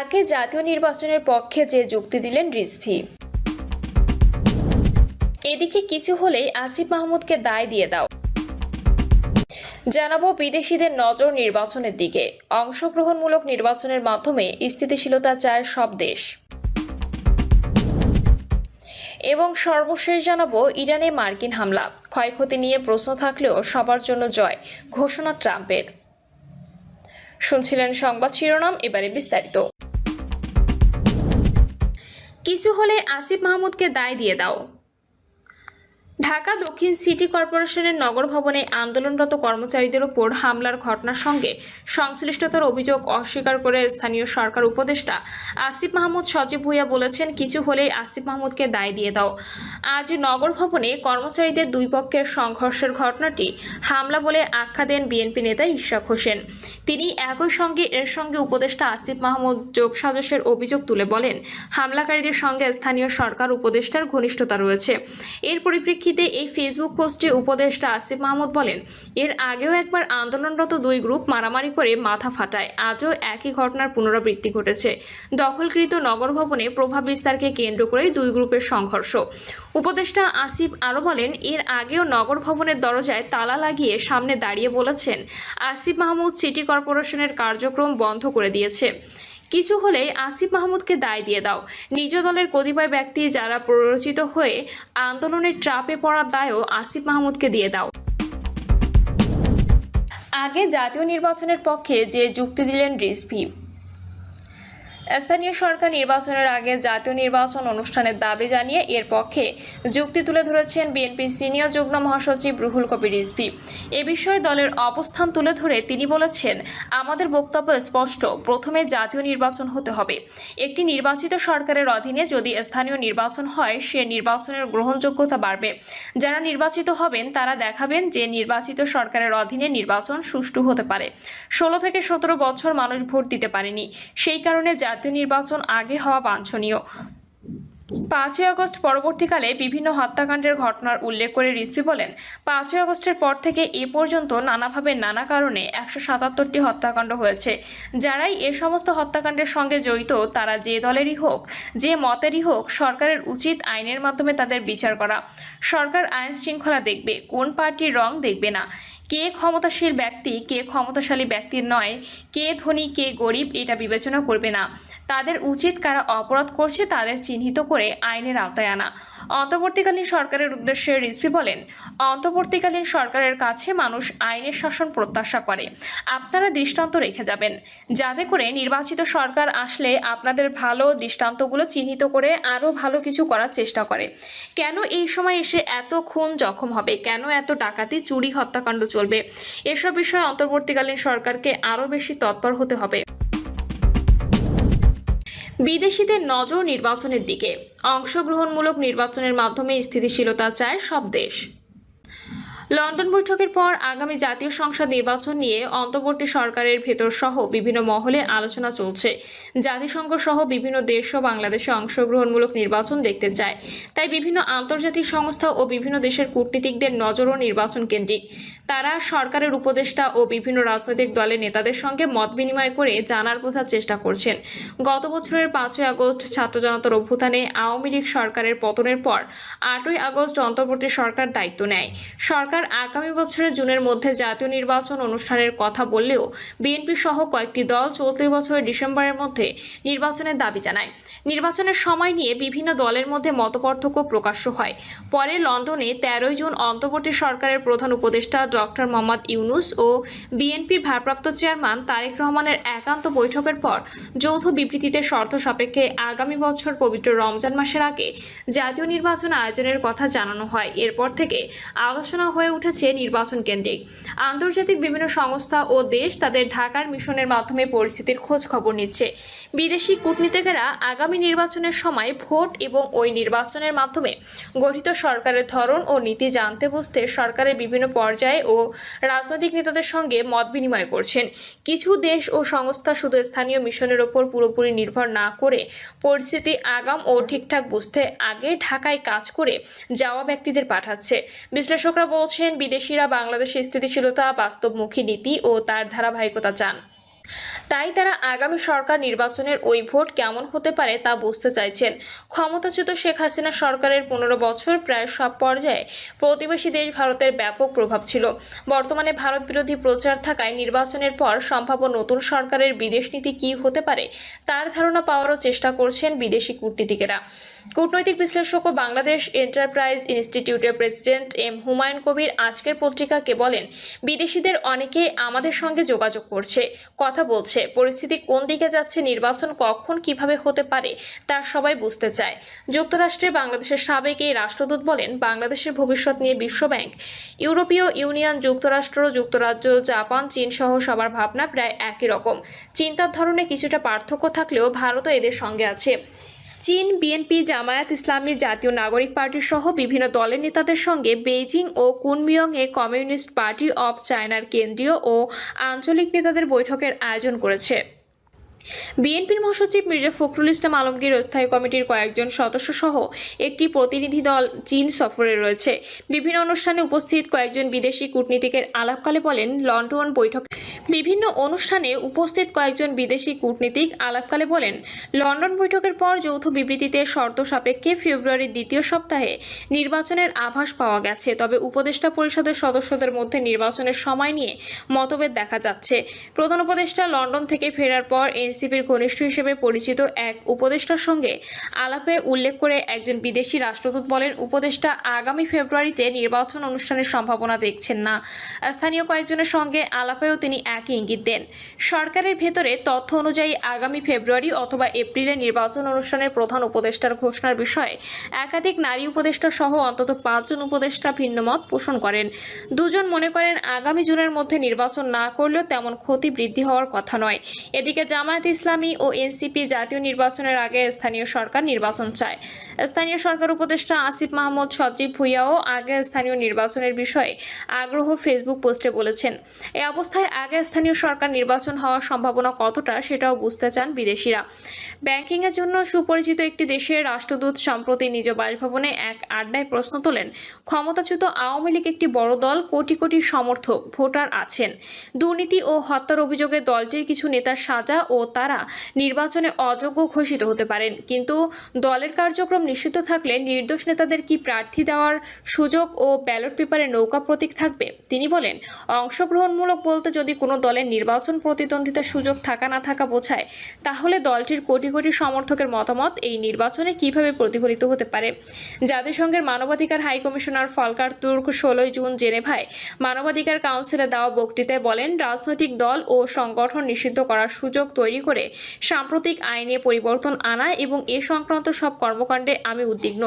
আগে জাতীয় নির্বাচনের পক্ষে যে যুক্তি দিলেন রিজভি। এদিকে কিছু হলেই আসিফ মাহমুদকে দায় দিয়ে দাও। জানাব বিদেশিদের নজর নির্বাচনের দিকে। অংশগ্রহণমূলক নির্বাচনের মাধ্যমে স্থিতিশীলতা চায় সব দেশ। এবং সর্বশেষ জানাব ইরানে মার্কিন হামলা। ক্ষয়ক্ষতি নিয়ে প্রশ্ন থাকলেও সবার জন্য জয়, ঘোষণা ট্রাম্পের। শুনছিলেন সংবাদ শিরোনাম, এবারে বিস্তারিত। কিছু হলে আসিফ মাহমুদকে দায় দিয়ে দাও। ঢাকা দক্ষিণ সিটি কর্পোরেশনের নগর ভবনে আন্দোলনরত কর্মচারীদের ওপর হামলার ঘটনার সঙ্গে সংশ্লিষ্টতার অভিযোগ অস্বীকার করে স্থানীয় সরকার উপদেষ্টা আসিফ মাহমুদ সচিব ভুইয়া বলেছেন, কিছু হলেই আসিফ মাহমুদকে দায় দিয়ে দাও। আজ নগর ভবনে কর্মচারীদের দুই পক্ষের সংঘর্ষের ঘটনাটি হামলা বলে আখ্যা দেন বিএনপি নেতা ইশরাক হোসেন। তিনি একই সঙ্গে এর সঙ্গে উপদেষ্টা আসিফ মাহমুদ যোগ সাজসের অভিযোগ তুলে বলেন, হামলাকারীদের সঙ্গে স্থানীয় সরকার উপদেষ্টার ঘনিষ্ঠতা রয়েছে। এর পরিপ্রেক্ষিতে এই ফেসবুক পোস্টে উপদেষ্টা আসিফ মাহমুদ বলেন, এর আগেও একবার আন্দোলনরত দুই গ্রুপ মারামারি করে মাথা ফাটায়। আজও একই ঘটনার পুনরাবৃত্তি ঘটেছে। দখলকৃত নগর ভবনে প্রভাব বিস্তারকে কেন্দ্র করেই দুই গ্রুপের সংঘর্ষ। উপদেষ্টা আসিফ আরও বলেন, এর আগেও নগর ভবনের দরজায় তালা লাগিয়ে সামনে দাঁড়িয়ে বলেছেন, আসিফ মাহমুদ সিটি কর্পোরেশনের কার্যক্রম বন্ধ করে দিয়েছে। কিছু হলেই আসিফ মাহমুদকে দায় দিয়ে দাও। নিজ দলের কতিপয় ব্যক্তি যারা প্ররোচিত হয়ে আন্দোলনের ট্রাপে পড়ার দায়ও আসিফ মাহমুদকে দিয়ে দাও। আগে জাতীয় নির্বাচনের পক্ষে যে যুক্তি দিলেন রিজভি স্থানীয় সরকার নির্বাচনের আগে জাতীয় নির্বাচন অনুষ্ঠানের দাবি জানিয়ে এর পক্ষে যুক্তি তুলে ধরেছেন বিএনপির সিনিয়র যুগ্ম মহাসচিব রুহুল কবির রিজভি। এ বিষয়ে দলের অবস্থান তুলে ধরে তিনি বলেছেন, আমাদের বক্তব্য স্পষ্ট, প্রথমে জাতীয় নির্বাচন হতে হবে। একটি নির্বাচিত সরকারের অধীনে যদি স্থানীয় নির্বাচন হয়, সে নির্বাচনের গ্রহণযোগ্যতা বাড়বে। যারা নির্বাচিত হবেন, তারা দেখাবেন যে নির্বাচিত সরকারের অধীনে নির্বাচন সুষ্ঠু হতে পারে। ষোলো থেকে সতেরো বছর মানুষ ভোট দিতে পারেনি। সেই কারণে জাতীয় নির্বাচন আগে হওয়া বাঞ্ছনীয়। পাঁচই আগস্ট পরবর্তীকালে বিভিন্ন হত্যাকাণ্ডের ঘটনার উল্লেখ করে রিজভি বলেন, পাঁচই আগস্টের পর থেকে এ পর্যন্ত নানাভাবে নানা কারণে একশো সাতাত্তরটি হত্যাকাণ্ড হয়েছে। যারাই এ সমস্ত হত্যাকাণ্ডের সঙ্গে জড়িত, তারা যে দলেরই হোক, যে মতেরই হোক, সরকারের উচিত আইনের মাধ্যমে তাদের বিচার করা। সরকার আইন শৃঙ্খলা দেখবে, কোন পার্টির রং দেখবে না। কে ক্ষমতাশীল ব্যক্তি, কে ক্ষমতাশালী ব্যক্তির নয়, কে ধনী, কে গরিব, এটা বিবেচনা করবে না। তাদের উচিত কারা অপরাধ করছে, তাদের চিহ্নিত করে আইনের আওতায় আনা। অন্তর্বর্তীকালীন সরকারের উদ্দেশ্যে রিজভি বলেন, অন্তর্বর্তীকালীন সরকারের কাছে মানুষ আইনের শাসন প্রত্যাশা করে। আপনারা দৃষ্টান্ত রেখে যাবেন। যাতে করে নির্বাচিত সরকার আসলে আপনাদের ভালো দৃষ্টান্তগুলো চিহ্নিত করে আরও ভালো কিছু করার চেষ্টা করে। কেন এই সময় এসে এত খুন জখম হবে? কেন এত ডাকাতি, চুরি, হত্যাকাণ্ড চলবে? এসব বিষয়ে অন্তর্বর্তীকালীন সরকারকে আরও বেশি তৎপর হতে হবে। বিদেশিদের নজর নির্বাচনের দিকে। অংশগ্রহণমূলক নির্বাচনের মাধ্যমে স্থিতিশীলতা চায় সব দেশ। লন্ডন বৈঠকের পর আগামী জাতীয় সংসদ নির্বাচন নিয়ে অন্তর্বর্তী সরকারের ভেতর সহ বিভিন্ন মহলে আলোচনা চলছে। জাতিসংঘ সহ বিভিন্ন দেশও বাংলাদেশে অংশগ্রহণমূলক নির্বাচন দেখতে চায়। তাই বিভিন্ন আন্তর্জাতিক সংস্থা ও বিভিন্ন দেশের কূটনীতিকদের নজরও নির্বাচন কেন্দ্রিক। তারা সরকারের উপদেষ্টা ও বিভিন্ন রাজনৈতিক দলের নেতাদের সঙ্গে মত বিনিময় করে জানার বোঝার চেষ্টা করছেন। গত বছরের পাঁচই আগস্ট ছাত্র জনতার অভ্যুত্থানে আওয়ামী লীগ সরকারের পতনের পর আটই আগস্ট অন্তর্বর্তী সরকার দায়িত্ব নেয়। সরকার আগামী বছরের জুনের মধ্যে জাতীয় নির্বাচন অনুষ্ঠানের কথা বললেও বিএনপি সহ কয়েকটি দল চলতি বছরের ডিসেম্বরের মধ্যে নির্বাচনের দাবি জানায়। নির্বাচনের সময় নিয়ে বিভিন্ন দলের মধ্যে মতপার্থক্য প্রকাশ্য হয়। পরে লন্ডনে তেরোই জুন অন্তর্বর্তী সরকারের প্রধান উপদেষ্টা ডক্টর মোহাম্মদ ইউনুস ও বিএনপির ভারপ্রাপ্ত চেয়ারম্যান তারেক রহমানের একান্ত বৈঠকের পর যৌথ বিবৃতিতে শর্ত সাপেক্ষে আগামী বছর পবিত্র রমজান মাসের আগে জাতীয় নির্বাচন আয়োজনের কথা জানানো হয়। এরপর থেকে আলোচনা হয়ে উঠেছে নির্বাচন কেন্দ্রিক। আন্তর্জাতিক বিভিন্ন সংস্থা ও দেশ তাদের ঢাকার মিশনের মাধ্যমে পরিস্থিতির খোঁজ খবর নিচ্ছে। বিদেশি কূটনীতিকেরা আগামী নির্বাচনের সময় ভোট এবং ওই নির্বাচনের মাধ্যমে গঠিত সরকারের ধরন ও নীতি জানতে বুঝতে সরকারের বিভিন্ন পর্যায়ে ও রাজনৈতিক নেতাদের সঙ্গে মত বিনিময় করছেন। কিছু দেশ ও সংস্থা শুধু স্থানীয় মিশনের ওপর পুরোপুরি নির্ভর না করে পরিস্থিতি আগাম ও ঠিকঠাক বুঝতে আগে ঢাকায় কাজ করে যাওয়া ব্যক্তিদের পাঠাচ্ছে। বিশ্লেষকরা বলছেন বিদেশিরা বাংলাদেশের স্থিতিশীলতা বাস্তবমুখী নীতি ও তার ধারাবাহিকতা চান। তাই তারা আগামী সরকার নির্বাচনের ওই ভোট কেমন হতে পারে তা বুঝতে চাইছেন। ক্ষমতাচ্যুত শেখ হাসিনা সরকারের পনেরো বছর প্রায় সব পর্যায়ে প্রতিবেশী দেশ ভারতের ব্যাপক প্রভাব ছিল। বর্তমানে ভারত বিরোধী প্রচার থাকায় নির্বাচনের পর সম্ভাব্য নতুন সরকারের বিদেশ নীতি কী হতে পারে তার ধারণা পাওয়ারও চেষ্টা করছেন বিদেশি কূটনীতিকেরা। কূটনৈতিক বিশ্লেষক ও বাংলাদেশ এন্টারপ্রাইজ ইনস্টিটিউটের প্রেসিডেন্ট এম হুমায়ুন কবির আজকের পত্রিকাকে বলেন, বিদেশিদের অনেকেই আমাদের সঙ্গে যোগাযোগ করছে, কথা বলছে। পরিস্থিতি কোন দিকে যাচ্ছে, নির্বাচন কখন কীভাবে হতে পারে, তা সবাই বুঝতে চায়। যুক্তরাষ্ট্রে বাংলাদেশের সাবেক এই রাষ্ট্রদূত বলেন, বাংলাদেশের ভবিষ্যৎ নিয়ে বিশ্বব্যাংক, ইউরোপীয় ইউনিয়ন, যুক্তরাষ্ট্র, যুক্তরাজ্য, জাপান, চীন সহ সবার ভাবনা প্রায় একই রকম। চিন্তার ধরনে কিছুটা পার্থক্য থাকলেও ভারতও এদের সঙ্গে আছে। চীন, বিএনপি, জামায়াত ইসলামী জাতীয় নাগরিক পার্টি সহ বিভিন্ন দলের নেতাদের সঙ্গে বেইজিং ও কুনমিয়ংয়ে কমিউনিস্ট পার্টি অব চায়নার কেন্দ্রীয় ও আঞ্চলিক নেতাদের বৈঠকের আয়োজন করেছে। বিএনপির মহাসচিব মির্জা ফখরুল ইসলাম আলমগীর স্থায়ী কমিটির কয়েকজন সদস্য সহ একটি প্রতিনিধি দল চীন সফরে রয়েছে। বিভিন্ন অনুষ্ঠানে উপস্থিত কয়েকজন বিদেশি কূটনীতিকের আলাপকালে বলেন, লন্ডন বৈঠক বিভিন্ন অনুষ্ঠানে উপস্থিত কয়েকজন বিদেশি কূটনীতিক আলাপকালে বলেন, লন্ডন বৈঠকের পর যৌথ বিবৃতিতে শর্ত সাপেক্ষে ফেব্রুয়ারির দ্বিতীয় সপ্তাহে নির্বাচনের আভাস পাওয়া গেছে। তবে উপদেষ্টা পরিষদের সদস্যদের মধ্যে নির্বাচনের সময় নিয়ে মতভেদ দেখা যাচ্ছে। প্রধান উপদেষ্টা লন্ডন থেকে ফেরার পর এনসিপির ঘনিষ্ঠ হিসেবে পরিচিত এক উপদেষ্টার সঙ্গে আলাপে উল্লেখ করে একজন বিদেশি রাষ্ট্রদূত বলেন, উপদেষ্টা আগামী ফেব্রুয়ারিতে নির্বাচন অনুষ্ঠানের সম্ভাবনা দেখছেন না। স্থানীয় কয়েকজনের সঙ্গে আলাপেও তিনি একই ইঙ্গিত দেন। সরকারের ভেতরে তথ্য অনুযায়ী আগামী ফেব্রুয়ারি অথবা এপ্রিলে নির্বাচন অনুষ্ঠানের প্রধান উপদেষ্টার ঘোষণার বিষয়ে একাধিক নারী উপদেষ্টা সহ অন্তত পাঁচজন উপদেষ্টা ভিন্নমত পোষণ করেন। দুজন মনে করেন, আগামী জুনের মধ্যে নির্বাচন না করলেও তেমন ক্ষতি বৃদ্ধি হওয়ার কথা নয়। এদিকে জামায়াত ইসলামী ও এনসিপি জাতীয় নির্বাচনের আগে স্থানীয় সরকার নির্বাচন চায়। স্থানীয় সরকার উপদেষ্টা আসিফ মাহমুদ সজীব ভুইয়াও আগে স্থানীয় নির্বাচনের বিষয়ে আগ্রহ ফেসবুক পোস্টে বলেছেন। এই অবস্থায় আগে স্থানীয় সরকার নির্বাচন হওয়ার সম্ভাবনা কতটা সেটাও বুঝতে চান বিদেশিরা। ব্যাংকিংয়ের জন্য সুপরিচিত একটি দেশের রাষ্ট্রদূত সম্প্রতি নিজ বাসভবনে এক আড্ডায় প্রশ্ন তোলেন, ক্ষমতাচ্যুত আওয়ামী লীগ একটি বড় দল কোটি কোটি সমর্থক, ভোটার আছেন। দুর্নীতি ও হত্যার অভিযোগে দলটির কিছু নেতার সাজা ও তারা নির্বাচনে অযোগ্য ঘোষিত হতে পারেন। কিন্তু দলের কার্যক্রম নিষিদ্ধ থাকলে নির্দোষ নেতাদের কি প্রার্থী দেওয়ার সুযোগ ও ব্যালট পেপারে নৌকা প্রতীক থাকবে? তিনি বলেন, অংশগ্রহণমূলক বলতে যদি কোনো দলের নির্বাচন প্রতিদ্বন্দ্বিতার সুযোগ থাকা না থাকা বোঝায়, তাহলে দলটির কোটি কোটি সমর্থকের মতামত এই নির্বাচনে কীভাবে প্রতিফলিত হতে পারে? জাতিসংঘের মানবাধিকার হাইকমিশনার ফলকার তুর্ক ষোলোই জুন জেনেভায় মানবাধিকার কাউন্সিলে দেওয়া বক্তৃতায় বলেন, রাজনৈতিক দল ও সংগঠন নিষিদ্ধ করার সুযোগ তৈরি করে সাম্প্রতিক আইনে পরিবর্তন আনা এবং এ সংক্রান্ত সব কর্মকাণ্ডে আমি উদ্বিগ্ন।